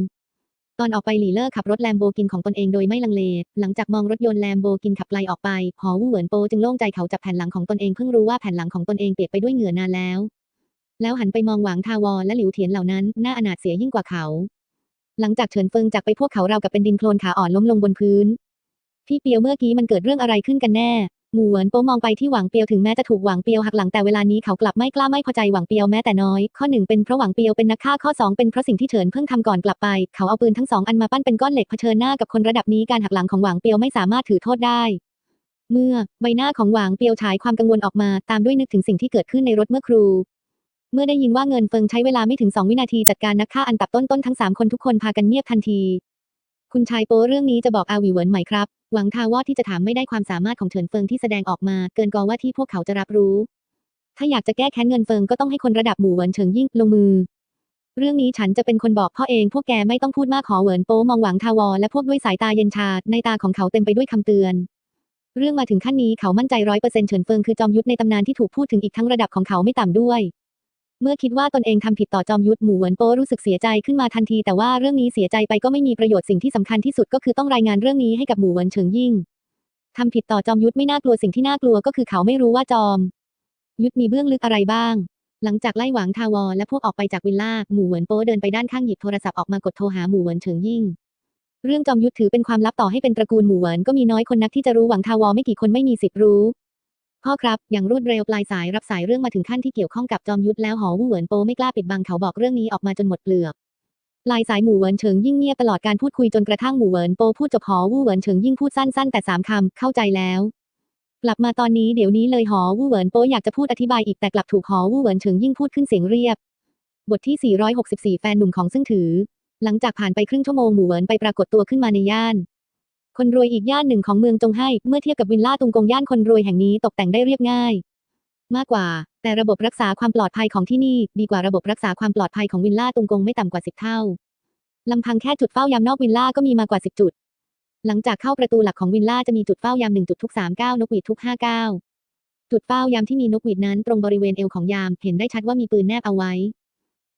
ตอนออกไปหลีเล่อขับรถแลมโบกินของตนเองโดยไม่ลังเล หลังจากมองรถยนต์แลมโบกินขับไกลออกไป หอวู่เหวินโปจึงโล่งใจเขาจับแผ่นหลังของตนเองเพิ่งรู้ว่าแผ่นหลังของตนเองเปียกไปด้วยเหงื่อนานแล้ว แล้วหันไปมองหวางทาวรและหลิวเถียนเหล่านั้นหน่าอนาถเสียยิ่งกว่าเขา หลังจากเฉินเฟิงจากไปพวกเขาเรากับเป็นดินโคลนขาอ่อนล้มลงบนพื้น พี่เปียวเมื่อกี้มันเกิดเรื่องอะไรขึ้นกันแน่ หมู่เหวินโปมองไปที่หวังเปียวถึงแม้จะถูกหวังเปียวหักหลังแต่เวลานี้เขากลับไม่กล้าไม่พอใจหวังเปียวแม้แต่น้อย ข้อหนึ่งเป็นเพราะหวังเปียวเป็นนักฆ่าข้อสองเป็นเพราะสิ่งที่เฉินเพิ่งทำก่อนกลับไป เขาเอาปืนทั้งสองอันมาปั้นเป็นก้อนเหล็กเผชิญหน้ากับคนระดับนี้การหักหลังของหวังเปียวไม่สามารถถือโทษได้ เมื่อใบหน้าของหวังเปียวฉายความกังวลออกมาตามด้วยนึกถึงสิ่งที่เกิดขึ้นในรถเมื่อครูเมื่อได้ยินว่าเงินเฟิงใช้เวลาไม่ถึงสองวินาทีจัดการนักฆ่าอันดับต้นๆทั้งสามคนทุกคนพากันเงียบทันที คุณชายโป้เรื่องนี้จะบอกอาวีเหวินไหมครับ หวังทาวอดที่จะถามไม่ได้ความสามารถของเฉินเฟิงที่แสดงออกมา เกินกว่าว่าที่พวกเขาจะรับรู้ ถ้าอยากจะแก้แค้นเงินเฟิงก็ต้องให้คนระดับหมู่เหวินเฉิงยิ่งลงมือ เรื่องนี้ฉันจะเป็นคนบอกพ่อเองพวกแกไม่ต้องพูดมากขอเหวินโป้มองหวังทาวอและพวกด้วยสายตาเย็นชาในตาของเขาเต็มไปด้วยคำเตือนเรื่องมาถึงขั้นนี้เขามั่นใจร้อยเปอร์เซ็นต์เฉินเฟิงคือจอมยุทธในตำนานที่ถูกพูดถึงอีกทั้งระดับของเขาไม่ต่ำด้วย เมื่อคิดว่าตนเองทำผิดต่อจอมยุทธหมู่เหวินโป้รู้สึกเสียใจขึ้นมาทันที แต่ว่าเรื่องนี้เสียใจไปก็ไม่มีประโยชน์สิ่งที่สำคัญที่สุดก็คือต้องรายงานเรื่องนี้ให้กับหมู่เหวินเฉิงยิ่งทำผิดต่อจอมยุทธไม่น่ากลัวสิ่งที่น่ากลัวก็คือเขาไม่รู้ว่าจอม ยุทธมีเบื้องลึกอะไรบ้าง หลังจากไล่หวังทาวอและพวกออกไปจากวิลล่าหมู่เหวินโป้เดินไปด้านข้างหยิบโทรศัพท์ออกมากดโทรหาหมู่เหวินเฉิงยิ่งเรื่องจอมยุทธถือเป็นความลับต่อให้เป็นตระกูลหมู่เหวินก็มีน้อยคนนักที่จะรู้หวังทาวอไม่กี่คนไม่มีสิทธิ์รู้ พ่อครับ อย่างรวดเร็วปลายสายรับสายเรื่องมาถึงขั้นที่เกี่ยวข้องกับจอมยุทธแล้วหอวู่เหวินโปไม่กล้าปิดบังเขาบอกเรื่องนี้ออกมาจนหมดเปลือกปลายสายหมู่เหวินเฉิงยิ่งเงียบตลอดการพูดคุยจนกระทั่งหมู่เหวินโปพูดจบหอวู่เหวินเฉิงยิ่งพูดสั้นๆแต่สามคำเข้าใจแล้ว กลับมาตอนนี้เดี๋ยวนี้เลยหอวู่เหวินโปอยากจะพูดอธิบายอีกแต่กลับถูกหอวู่เหวินเฉิงยิ่งพูดขึ้นเสียงเรียบ บทที่ 464 แฟนหนุ่มของซึ่งถือ หลังจากผ่านไปครึ่งชั่วโมงหมู่เหวินไปปรากฏตัวขึ้นมาในย่าน คนรวยอีกย่านหนึ่งของเมืองจงให้ เมื่อเทียบกับวิลล่าตุงกงย่านคนรวยแห่งนี้ตกแต่งได้เรียบง่าย มากกว่า แต่ระบบรักษาความปลอดภัยของที่นี่ ดีกว่าระบบรักษาความปลอดภัยของวิลล่าตุงกงไม่ต่ำกว่าสิบเท่าลำพังแค่จุดเฝ้ายามนอกวิลล่าก็มีมากว่าสิบจุด หลังจากเข้าประตูหลักของวิลล่าจะมีจุดเฝ้ายามหนึ่งจุดทุกสามเก้านกหวีดทุกห้าเก้าจุดเฝ้ายามที่มีนกหวีดนั้นตรงบริเวณเอวของยามเห็นได้ชัดว่ามีปืนแนบเอาไว้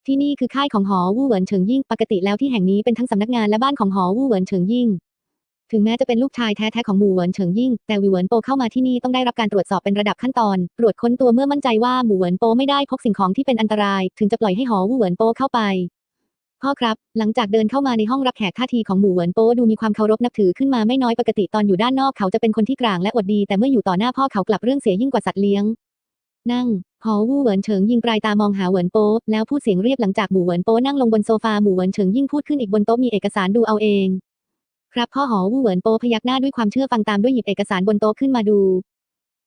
ที่นี่คือค่ายของหอวู่เหวินเฉิงยิ่ง ปกติแล้วที่แห่งนี้เป็นทั้งสำนักงานและบ้านของหอวู่เหวินเฉิงยิ่ง ถึงแม้จะเป็นลูกชายแท้ๆของหมู่เหวินเฉิงยิ่ง แต่วิเหวินโปเข้ามาที่นี่ต้องได้รับการตรวจสอบเป็นระดับขั้นตอน ตรวจค้นตัวเมื่อมั่นใจว่าหมู่เหวินโปไม่ได้พกสิ่งของที่เป็นอันตราย ถึงจะปล่อยให้หอวูเหวินโปเข้าไป พ่อครับ หลังจากเดินเข้ามาในห้องรับแขกท่าทีของหมู่เหวินโปดูมีความเคารพนับถือขึ้นมาไม่น้อยปกติตอนอยู่ด้านนอกเขาจะเป็นคนที่กลางและอวดดีแต่เมื่ออยู่ต่อหน้าพ่อเขากลับเรื่องเสียยิ่งกว่าสัตว์เลี้ยงนั่งหอวู่เหวินเฉิงยิงปลายตามองหาเหวินโป๊แล้วพูดเสียงเรียบหลังจากหมู่เหวินโป๊นั่งลงบนโซฟาหมู่เหวินเฉิงยิ่งพูดขึ้นอีกบนโต๊ะมีเอกสารดูเอาเอง ครับพ่อหอวู่เหวินโปพยักหน้าด้วยความเชื่อฟังตามด้วยหยิบเอกสารบนโต๊ะขึ้นมาดู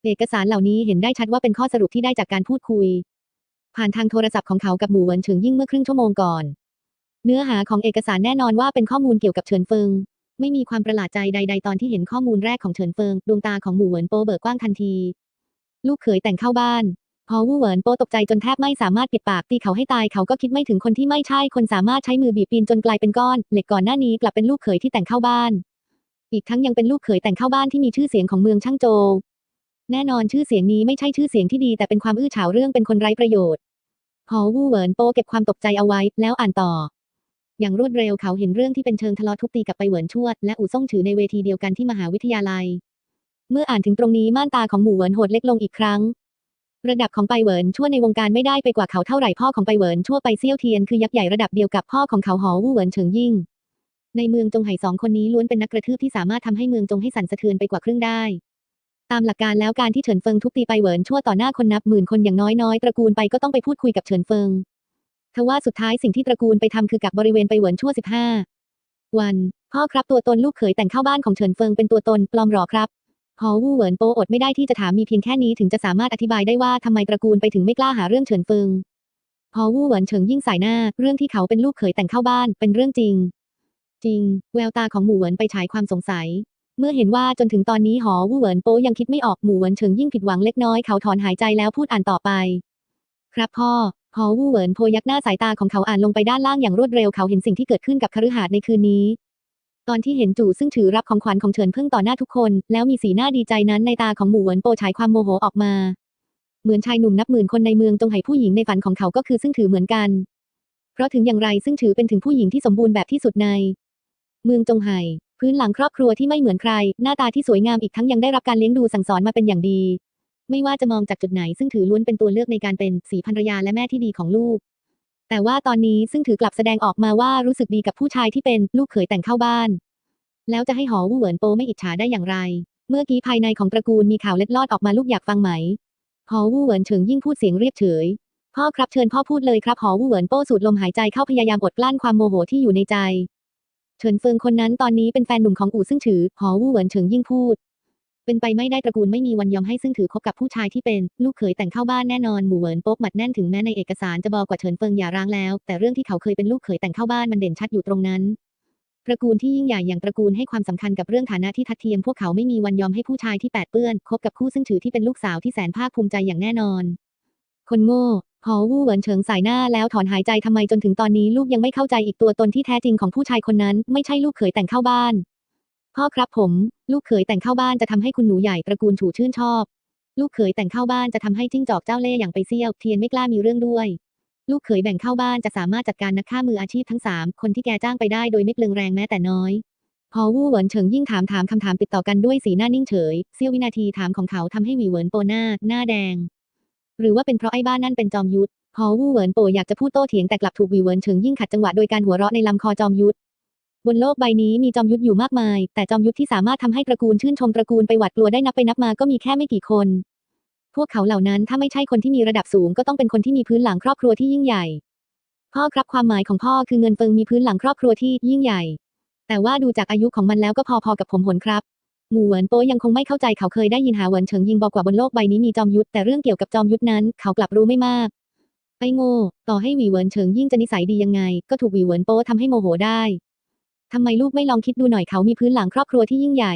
เอกสารเหล่านี้เห็นได้ชัดว่าเป็นข้อสรุปที่ได้จากการพูดคุย ผ่านทางโทรศัพท์ของเขากับหมู่เหวินเฉิงยิ่งเมื่อครึ่งชั่วโมงก่อน เนื้อหาของเอกสารแน่นอนว่าเป็นข้อมูลเกี่ยวกับเฉินเฟิง ไม่มีความประหลาดใจใด ๆ ตอนที่เห็นข้อมูลแรกของเฉินเฟิงดวงตาของหมู่เหวินโปเบิกกว้างทันที ลูกเขยแต่งเข้าบ้าน พอวู่เหวินโปตกใจจนแทบไม่สามารถปิดปากตีเขาให้ตายเขาก็คิดไม่ถึงคนที่ไม่ใช่คนสามารถใช้มือบีบปีนจนกลายเป็นก้อน เหล็กก่อนหน้านี้กลับเป็นลูกเขยที่แต่งเข้าบ้าน อีกทั้งยังเป็นลูกเขยแต่งเข้าบ้านที่มีชื่อเสียงของเมืองช่างโจ แน่นอนชื่อเสียงนี้ไม่ใช่ชื่อเสียงที่ดี แต่เป็นความอื้อฉาวเรื่องเป็นคนไร้ประโยชน์พอวู่เหวินโปเก็บความตกใจเอาไว้ แล้วอ่านต่อ อย่างรวดเร็วเขาเห็นเรื่องที่เป็นเชิงทะเลาะทุบตีกับไปเหวินชวด และอู่ซ่งถือในเวทีเดียวกันที่มหาวิทยาลัย เมื่ออ่านถึงตรงนี้ม่านตาของหมู่เหวินโหดเล็กลงอีกครั้ง ระดับของไปเหวินชั่วในวงการไม่ได้ไปกว่าเขาเท่าไหร่พ่อของไปเหวินชั่วไปเซี่ยวเทียนคือยักษ์ใหญ่ระดับเดียวกับพ่อของเขาหอวู่เหวินเฉิงยิ่ง ในเมืองจงไห่สองคนนี้ล้วนเป็นนักกระทืบที่สามารถทำให้เมืองจงให้สั่นสะเทือนไปกว่าครึ่งได้ ตามหลักการแล้วการที่เฉินเฟิงทุบตีไปเหวินชั่วต่อหน้าคนนับหมื่นคนอย่างน้อยๆตระกูลไปก็ต้องไปพูดคุยกับเฉินเฟิงทว่าสุดท้ายสิ่งที่ตระกูลไปทำคือกักบริเวณไปเหวินชั่ว15วัน พ่อครับตัวตนลูกเขยแต่งเข้าบ้านของเฉินเฟิงเป็นตัวตนปลอมหรอครับ พอวู่เหวินโปอดไม่ได้ที่จะถามมีเพียงแค่นี้ถึงจะสามารถอธิบายได้ว่าทำไมตระกูลไปถึงไม่กล้าหาเรื่องเฉินเฟิงพอวู่เหวินเฉิงยิ่งสายหน้า เรื่องที่เขาเป็นลูกเขยแต่งเข้าบ้านเป็นเรื่องจริง จริง แววตาของหมู่เหวินไปฉายความสงสัย เมื่อเห็นว่าจนถึงตอนนี้หอวู่เหวินโปยังคิดไม่ออกหมู่เหวินเฉิงยิ่งผิดหวังเล็กน้อยเขาถอนหายใจแล้วพูดอ่านต่อไป ครับพ่อพอวู่เหวินโพยักหน้าสายตาของเขาอ่านลงไปด้านล่างอย่างรวดเร็วเขาเห็นสิ่งที่เกิดขึ้นกับคฤหาสน์ในคืนนี้ ตอนที่เห็นจู่ซึ่งถือรับของขวัญของเฉินเพิ่งต่อหน้าทุกคน แล้วมีสีหน้าดีใจนั้นในตาของหมู่เหวินโปฉายความโมโหออกมา เหมือนชายหนุ่มนับหมื่นคนในเมืองจงไห่ผู้หญิงในฝันของเขาก็คือซึ่งถือเหมือนกัน เพราะถึงอย่างไรซึ่งถือเป็นถึงผู้หญิงที่สมบูรณ์แบบที่สุดใน เมืองจงไห่พื้นหลังครอบครัวที่ไม่เหมือนใคร หน้าตาที่สวยงามอีกทั้งยังได้รับการเลี้ยงดูสั่งสอนมาเป็นอย่างดี ไม่ว่าจะมองจากจุดไหนซึ่งถือล้วนเป็นตัวเลือกในการเป็นสีภรรยาและแม่ที่ดีของลูก แต่ว่าตอนนี้ซึ่งถือกลับแสดงออกมาว่ารู้สึกดีกับผู้ชายที่เป็นลูกเขยแต่งเข้าบ้าน แล้วจะให้หอวู่เหวินโปไม่อิจฉาได้อย่างไร เมื่อกี้ภายในของตระกูลมีข่าวเล็ดลอดออกมาลูกอยากฟังไหม หอวู่เหวินเฉิงยิ่งพูดเสียงเรียบเฉย พ่อครับเชิญพ่อพูดเลยครับหอวู่เหวินโป้สูดลมหายใจเข้าพยายามอดกลั้นความโมโหที่อยู่ในใจ เฉินเฟิงคนนั้นตอนนี้เป็นแฟนหนุ่มของอู่ซึ่งถือ หอวู่เหวินเฉิงยิ่งพูด เป็นไปไม่ได้ตระกูลไม่มีวันยอมให้ซึ่งถือคบกับผู้ชายที่เป็น ลูกเขยแต่งเข้าบ้านแน่นอนหมู่เหวินโป๊กหมัดแน่นถึงแม้ในเอกสารจะบอกว่าเฉินเฟิงอย่าร้างแล้ว แต่เรื่องที่เขาเคยเป็นลูกเขยแต่งเข้าบ้านมันเด่นชัดอยู่ตรงนั้นตระกูลที่ยิ่งใหญ่อย่างตระกูลให้ความสำคัญกับเรื่องฐานะที่ทัดเทียมพวกเขาไม่มีวันยอมให้ผู้ชายที่แปดเปื้อนคบกับคู่ซึ่งถือที่เป็นลูกสาวที่แสนภาคภูมิใจอย่างแน่นอน คนโง่หอวู่เหวินเฉิงสายหน้าแล้วถอนหายใจทำไมจนถึงตอนนี้ลูกยังไม่เข้าใจอีกตัวตนที่แท้จริงของผู้ชายคนนั้น ไม่ใช่ลูกเขยแต่งเข้าบ้าน พ่อครับผม ลูกเขยแต่งเข้าบ้านจะทำให้คุณหนูใหญ่ตระกูลฉูชื่นชอบ ลูกเขยแต่งเข้าบ้านจะทำให้จิ้งจอกเจ้าเล่ห์อย่างไปเซี่ยวเทียนไม่กล้ามีเรื่องด้วย ลูกเขยแบ่งเข้าบ้านจะสามารถจัดการนักฆ่ามืออาชีพทั้งสามคนที่แกจ้างไปได้โดยไม่เปลืองแรงแม้แต่น้อย พอวู่เหวินเฉิงยิ่งถามถามคำถามติดต่อกันด้วยสีหน้านิ่งเฉยเสี้ยววินาทีถามของเขาทำให้หวีเหวินโปหน้าหน้าแดง หรือว่าเป็นเพราะไอ้บ้านนั่นเป็นจอมยุทธพอวู่เหวินโปอยากจะพูดโต้เถียงแต่กลับถูกหวีเหวินเฉิงยิ่งขัดจังหวะโดยการหัวเราะในลำคอจอมยุทธ บนโลกใบนี้มีจอมยุทธอยู่มากมาย แต่จอมยุทธที่สามารถทำให้ตระกูลชื่นชมตระกูลไปหวาดกลัวได้นับไปนับมาก็มีแค่ไม่กี่คน พวกเขาเหล่านั้นถ้าไม่ใช่คนที่มีระดับสูงก็ต้องเป็นคนที่มีพื้นหลังครอบครัวที่ยิ่งใหญ่ พ่อครับความหมายของพ่อคือเงินเฟิงมีพื้นหลังครอบครัวที่ยิ่งใหญ่ แต่ว่าดูจากอายุของมันแล้วก็พอๆกับผมหนครับหมู่เหวินโป้ยังคงไม่เข้าใจเขาเคยได้ยินหาเหวินเฉิงยิงบอกว่าบนโลกใบนี้มีจอมยุทธแต่เรื่องเกี่ยวกับจอมยุทธนั้น เขากลับรู้ไม่มากไอ้โง่ต่อให้หวีเหวินเฉิงยิ่งจะนิสัยดียังไง ก็ถูกหวีเหวินโป้ทำให้โมโหได้ ทำไมลูกไม่ลองคิดดูหน่อยเขามีพื้นหลังครอบครัวที่ยิ่งใหญ่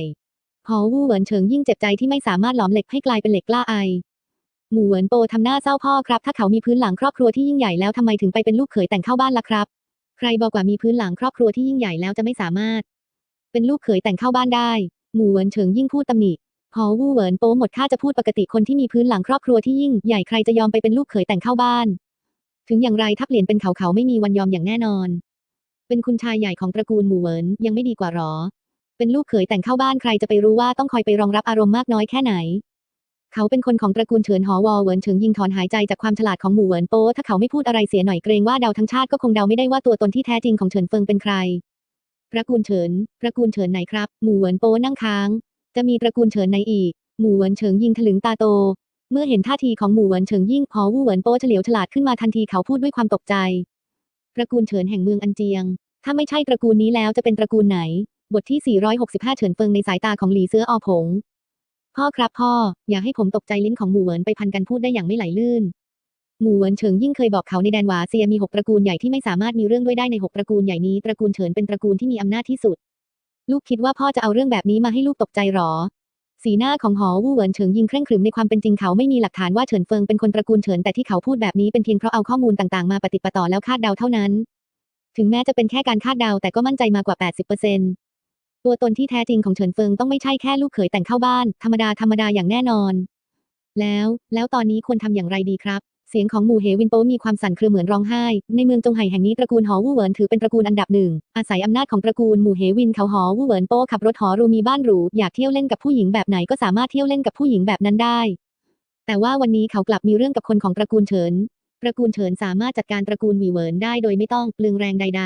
หอวู่เหวินเฉิงยิ่งเจ็บใจที่ไม่สามารถหลอมเหล็กให้กลายเป็นเหล็กกล้าไอ หมู่เหวินโปทำหน้าเศร้าพ่อครับ ถ้าเขามีพื้นหลังครอบครัวที่ยิ่งใหญ่แล้วทำไมถึงไปเป็นลูกเขยแต่งเข้าบ้านล่ะครับ ใครบอกว่ามีพื้นหลังครอบครัวที่ยิ่งใหญ่แล้วจะไม่สามารถ เป็นลูกเขยแต่งเข้าบ้านได้ หมู่เหวินเฉิงยิ่งพูดตำหนิหอวู่เหวินโปหมดค่าจะพูดปกติคนที่มีพื้นหลังครอบครัวที่ยิ่งใหญ่ใครจะยอมไปเป็นลูกเขยแต่งเข้าบ้าน ถึงอย่างไรถ้าเปลี่ยนเป็นเขาเขาไม่มีวันยอมอย่างแน่นอน เป็นคุณชายใหญ่ของตระกูลหมู่เหวินยังไม่ดีกว่าหรอ เป็นลูกเขยแต่งเข้าบ้านใครจะไปรู้ว่าต้องคอยไปรองรับอารมณ์มากน้อยแค่ไหน เขาเป็นคนของตระกูลเฉินหอวอเหวินเฉิงยิงถอนหายใจจากความฉลาดของหมู่เหวินโปถ้าเขาไม่พูดอะไรเสียหน่อยเกรงว่าเดาทั้งชาติก็คงเดาไม่ได้ว่าตัวตนที่แท้จริงของเฉินเฟิงเป็นใคร ตระกูลเฉิน ตระกูลเฉินไหนครับ หมู่เหวินโปนั่งค้าง จะมีตระกูลเฉินไหนอีก หมู่เหวินเฉิงยิงถลึงตาโต เมื่อเห็นท่าทีของหมู่เหวินเฉิงยิ่งหอวูเหวินโปเฉลียวฉลาดขึ้นมาทันทีเขาพูดด้วยความตกใจ ตระกูลเฉินแห่งเมืองอันเจียง ถ้าไม่ใช่ตระกูลนี้แล้วจะเป็นตระกูลไหน บทที่ 465 เฉินเฟิงในสายตาของหลีเสื้ออผง พ่อครับพ่อ อย่าให้ผมตกใจลิ้นของหมู่เหวินไปพันกันพูดได้อย่างไม่ไหลลื่น หมู่เหวินเฉิงยิ่งเคยบอกเขาในแดนหวาเซียมีหกตระกูลใหญ่ที่ไม่สามารถมีเรื่องด้วยได้ในหกตระกูลใหญ่นี้ตระกูลเฉินเป็นตระกูลที่มีอำนาจที่สุด ลูกคิดว่าพ่อจะเอาเรื่องแบบนี้มาให้ลูกตกใจหรอ สีหน้าของหอวู่เหวินเฉิงยิงเคร่งขรึมในความเป็นจริงเขาไม่มีหลักฐานว่าเฉินเฟิงเป็นคนตระกูลเฉินแต่ที่เขาพูดแบบนี้เป็นเพียงเพราะเอาข้อมูลต่างๆมาปฏิปต่อแล้วคาดเดาเท่านั้น ถึงแม้จะเป็นแค่การคาดเดาแต่ก็มั่นใจมากว่า 80%ตัวตนที่แท้จริงของเฉินเฟิงต้องไม่ใช่แค่ลูกเขยแต่งเข้าบ้าน ธรรมดาธรรมดาอย่างแน่นอน แล้ว แล้วตอนนี้ควรทำอย่างไรดีครับ เสียงของหมู่เหวินโปมีความสั่นเครือเหมือนร้องไห้ ในเมืองจงไห่แห่งนี้ตระกูลหอวู่เหวินถือเป็นตระกูลอันดับหนึ่ง อาศัยอำนาจของตระกูลหมู่เหวินเขาหอวู่เหวินโปขับรถหอรูมีบ้านหรู อยากเที่ยวเล่นกับผู้หญิงแบบไหนก็สามารถเที่ยวเล่นกับผู้หญิงแบบนั้นได้ แต่ว่าวันนี้เขากลับมีเรื่องกับคนของตระกูลเฉิน ตระกูลเฉินสามารถจัดการตระกูลหวีเหวินได้โดยไม่ต้องเปลืองแรงใด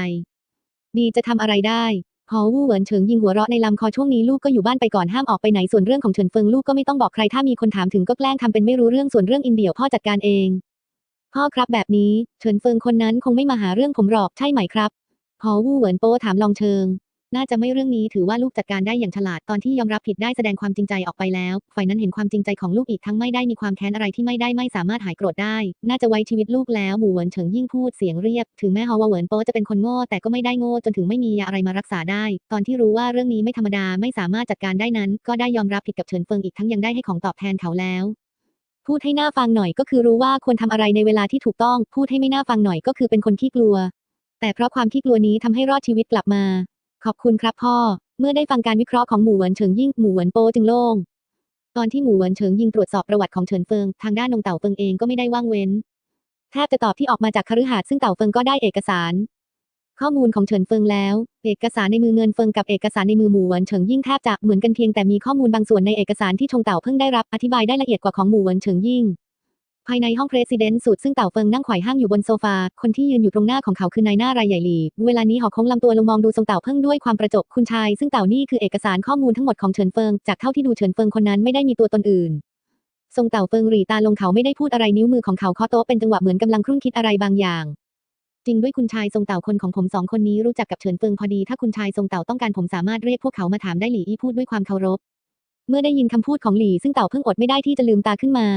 ๆ ดีจะทำอะไรได้หอวู่เหวินเฉิงยิงหัวเราะในลำคอช่วงนี้ลูกก็อยู่บ้านไปก่อนห้ามออกไปไหนส่วนเรื่องของเฉินเฟิงลูกก็ไม่ต้องบอกใครถ้ามีคนถามถึงก็แกล้งทำเป็นไม่รู้เรื่องส่วนเรื่องอินเดียพ่อจัดการเอง พ่อครับแบบนี้เฉินเฟิงคนนั้นคงไม่มาหาเรื่องผมหรอกใช่ไหมครับหอวู่เหวินโป้ถามลองเชิง น่าจะไม่เรื่องนี้ถือว่าลูกจัดการได้อย่างฉลาดตอนที่ยอมรับผิดได้แสดงความจริงใจออกไปแล้ว ฝ่ายนั้นเห็นความจริงใจของลูกอีกทั้งไม่ได้มีความแค้นอะไรที่ไม่ได้ไม่สามารถหายโกรธได้ น่าจะไว้ชีวิตลูกแล้วหมู่เหวินเฉิงยิ่งพูดเสียงเรียบ ถึงแม้ฮอวเหวินโปจะเป็นคนโง่แต่ก็ไม่ได้โง่จนถึงไม่มียาอะไรมารักษาได้ ตอนที่รู้ว่าเรื่องนี้ไม่ธรรมดาไม่สามารถจัดการได้นั้น ก็ได้ยอมรับผิดกับเฉินเฟิงอีกทั้งยังได้ให้ของตอบแทนเขาแล้ว พูดให้หน้าฟังหน่อยก็คือรู้ว่าควรทำอะไรในเวลาที่ถูกต้อง พูดให้ไม่น่าฟังหน่อยก็คือเป็นคนขี้กลัว แต่เพราะความขี้กลัวนี้ทำให้รอดชีวิตกลับมา ขอบคุณครับพ่อ เมื่อได้ฟังการวิเคราะห์ของหมู่เหวินเฉิงยิ่งหมู่เหวินโปจึงโล่ง ตอนที่หมู่เหวินเฉิงยิ่งตรวจสอบประวัติของเฉินเฟิง ทางด้านนงเต่าเฟิงเองก็ไม่ได้ว่างเว้น แทบจะตอบที่ออกมาจากคฤหาสน์ซึ่งเต่าเฟิงก็ได้เอกสาร ข้อมูลของเฉินเฟิงแล้ว เอกสารในมือเงินเฟิงกับเอกสารในมือหมู่เหวินเฉิงยิ่งแทบจะเหมือนกันเพียงแต่มีข้อมูลบางส่วนในเอกสารที่ชงเต่าเพิ่งได้รับอธิบายได้ละเอียดกว่าของหมู่เหวินเฉิงยิ่ง ภายในห้องเพรสิดเนนสูตรซึ่งเต่าเฟิงนั่งไขว่ห้างอยู่บนโซฟา คนที่ยืนอยู่ตรงหน้าของเขาคือนายหน้ารายใหญ่หลีเวลานี้หอคงลำตัวลงมองดูทรงเต่าเพิ่งด้วยความประจบคุณชาย ซึ่งเต่านี่คือเอกสารข้อมูลทั้งหมดของเฉินเฟิงจากเท่าที่ดูเฉินเฟิงคนนั้นไม่ได้มีตัวตนอื่นทรงเต่าเฟิงหรีตาลงเขาไม่ได้พูดอะไรนิ้วมือของเขาเคาะโต๊ะเป็นจังหวะเหมือนกำลังครุ่นคิดอะไรบางอย่าง จริงด้วยคุณชายทรงเต่าคนของผมสองคนนี้รู้จักกับเฉินเฟิงพอดี ถ้าคุณชายทรงเต่าต้องการผมสามารถเรียกพวกเขามาถามได้หลี่อี้พูดด้วยความเคารพ เมื่อได้ยินคำพูดของหลี่ซึ่งเต่าเพิ่งอดไม่ได้ที่จะลืมตาขึ้นมา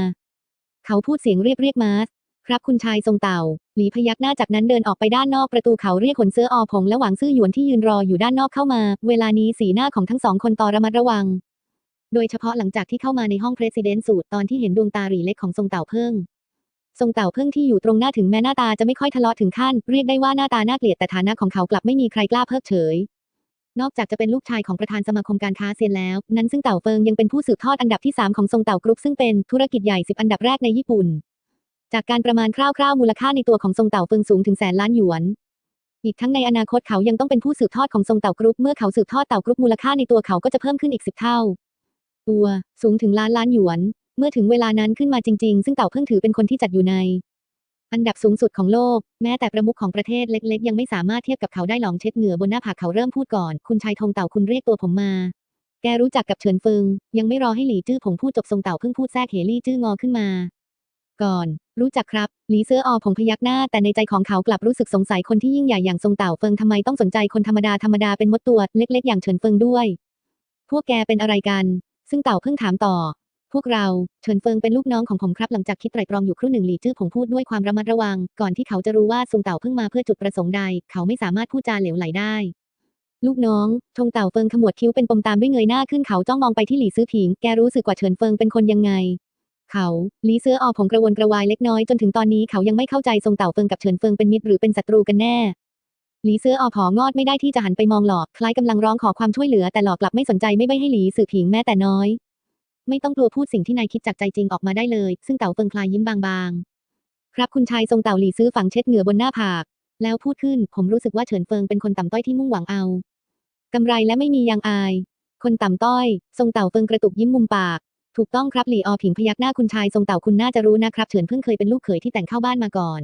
เขาพูดเสียงเรียบเรียกมาสครับคุณชายทรงเต่า หลีพยักหน้าจากนั้นเดินออกไปด้านนอกประตูเขาเรียกขนเสื้ออผงและหวังซื่อหยวนที่ยืนรออยู่ด้านนอกเข้ามา เวลานี้สีหน้าของทั้งสองคนต่อระมัดระวัง โดยเฉพาะหลังจากที่เข้ามาในห้องเพรสิดเนสูตรตอนที่เห็นดวงตาหรีเล็กของทรงเต่าเพิ่ง ทรงเต่าเพิ่งที่อยู่ตรงหน้าถึงแม้หน้าตาจะไม่ค่อยทะเลาะถึงขั้น เรียกได้ว่าหน้าตาน่าเกลียดแต่ฐานะของเขากลับไม่มีใครกล้าเพิกเฉย นอกจากจะเป็นลูกชายของประธานสมาคมการค้าเซียนแล้ว นั้นซึ่งเต่าเฟิงยังเป็นผู้สืบทอดอันดับที่ 3 ของทรงเต่ากรุ๊ปซึ่งเป็นธุรกิจใหญ่ 10 อันดับแรกในญี่ปุ่น จากการประมาณคร่าวๆมูลค่าในตัวของทรงเต่าเฟิงสูงถึงแสนล้านหยวน อีกทั้งในอนาคตเขายังต้องเป็นผู้สืบทอดของทรงเต่ากรุ๊ปเมื่อเขาสืบทอดเต่ากรุ๊ปมูลค่าในตัวเขาก็จะเพิ่มขึ้นอีกสิบเท่า ตัวสูงถึงล้านล้านหยวน เมื่อถึงเวลานั้นขึ้นมาจริง ๆ ซึ่งเต่าเพิ่งถือเป็นคนที่จัดอยู่ใน อันดับสูงสุดของโลก แม้แต่ประมุขของประเทศเล็ก ๆ ยังไม่สามารถเทียบกับเขาได้หลองเช็ดเหงื่อบนหน้าผากเขาเริ่มพูดก่อน คุณชายธงเต่าคุณเรียกตัวผมมา แกรู้จักกับเฉินเฟิง ยังไม่รอให้หลี่จื้อผงพูดจบทรงเต่าเพิ่งพูดแทรกเหลี่จื้องอขึ้นมา ก่อน รู้จักครับ หลีเสื้ออผงพยักหน้า แต่ในใจของเขากลับรู้สึกสงสัยคนที่ยิ่งใหญ่อย่างทรงเต่าเฟิงทำไมต้องสนใจคนธรรมดาธรรมดาเป็นมดตัวเล็ก ๆ อย่างเฉินเฟิงด้วย พวกแกเป็นอะไรกัน ซึ่งเต่าเพิ่งถามต่อ พวกเราเฉินเฟิงเป็นลูกน้องของผมครับหลังจากคิดไตรตรองอยู่ครู่หนึ่งหลีจื้อผงพูดด้วยความระมัดระวัง ก่อนที่เขาจะรู้ว่าทรงเต่าเพิ่งมาเพื่อจุดประสงค์ใด เขาไม่สามารถพูดจาเหลวไหลได้ ลูกน้องทงเต่าเฟิงขมวดคิ้วเป็นปมตามด้วยเงยหน้าขึ้นเขาจ้องมองไปที่หลี่ซื้อผิง แกรู้สึกว่าเฉินเฟิงเป็นคนยังไง เขาหลีเสื้อออผงกระวนกระวายเล็กน้อยจนถึงตอนนี้เขายังไม่เข้าใจทรงเต่าเฟิงกับเฉินเฟิงเป็นมิตรหรือเป็นศัตรูกันแน่หลีเสื้อออผองอดไม่ได้ที่จะหันไปมองหลอกคล้ายกำลังร้องขอความช่วยเหลือแต่หลอกกลับไม่สนใจไม่ใบให้หลีสื่อผิงแม้แต่น้อย ไม่ต้องกลัวพูดสิ่งที่นายคิดจากใจจริงออกมาได้เลย ซึ่งเต่าเฟิงคลายยิ้มบางๆ ครับคุณชายทรงเต่าหลี่ซื้อฝังเช็ดเหงื่อบนหน้าผาก แล้วพูดขึ้น ผมรู้สึกว่าเฉินเฟิงเป็นคนต่ำต้อยที่มุ่งหวังเอากำไรและไม่มียางอาย คนต่ำต้อย ทรงเต่าเฟิงกระตุกยิ้มมุมปาก ถูกต้องครับหลี่ออผิงพยักหน้าคุณชายทรงเต่าคุณน่าจะรู้นะครับ เฉินเพิ่งเคยเป็นลูกเขยที่แต่งเข้าบ้านมาก่อน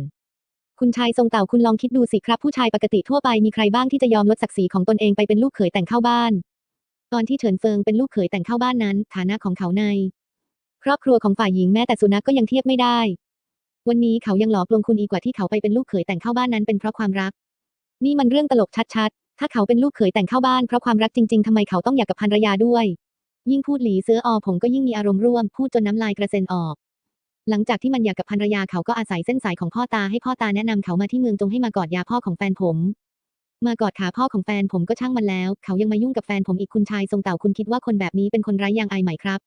คุณชายทรงเต่าคุณลองคิดดูสิครับผู้ชายปกติทั่วไปมีใครบ้างที่จะยอมลดศักดิ์ศรีของตนเองไปเป็นลูกเขยแต่งเข้าบ้าน ตอนที่เฉินเฟิงเป็นลูกเขยแต่งเข้าบ้านนั้น ฐานะของเขาใน ครอบครัวของฝ่ายหญิงแม้แต่สุนัขกก็ยังเทียบไม่ได้ วันนี้เขายังหลอกลวงคุณอีกกว่าที่เขาไปเป็นลูกเขยแต่งเข้าบ้านนั้นเป็นเพราะความรัก นี่มันเรื่องตลกชัดๆ ถ้าเขาเป็นลูกเขยแต่งเข้าบ้านเพราะความรักจริงๆทำไมเขาต้องอยากกับภรรยาด้วย ยิ่งพูดหลีเสื้ออผมก็ยิ่งมีอารมณ์ร่วมพูดจนน้ำลายกระเซ็นออก หลังจากที่มันอยากกับภรรยาเขาก็อาศัยเส้นสายของพ่อตาให้พ่อตาแนะนำเขามาที่เมืองจงให้มากอดยาพ่อของแฟนผม มากอดขาพ่อของแฟนผมก็ช่างมันแล้ว เขายังมายุ่งกับแฟนผมอีกคุณชายทรงเต่าคุณคิดว่าคนแบบนี้เป็นคนไร้ยางอายไหมครับ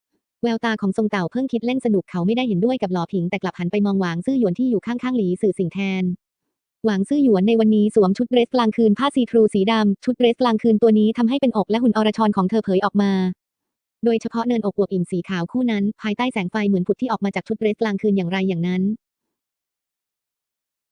แววตาของทรงเต่าเพิ่งคิดเล่นสนุกเขาไม่ได้เห็นด้วยกับหลอผิงแต่กลับหันไปมองหวางซื่อหยวนที่อยู่ข้างๆหลีสื่อสิ่งแทนหวางซื่อหยวนในวันนี้สวมชุดเดรสกลางคืนผ้าซีทรูสีดำชุดเดรสกลางคืนตัวนี้ทำให้เป็นอกและหุ่นอรชรของเธอเผยออกมา โดยเฉพาะเนินอกอวบอิ่มสีขาวคู่นั้น ภายใต้แสงไฟเหมือนผุดที่ออกมาจากชุดเดรสกลางคืนอย่างไรอย่างนั้น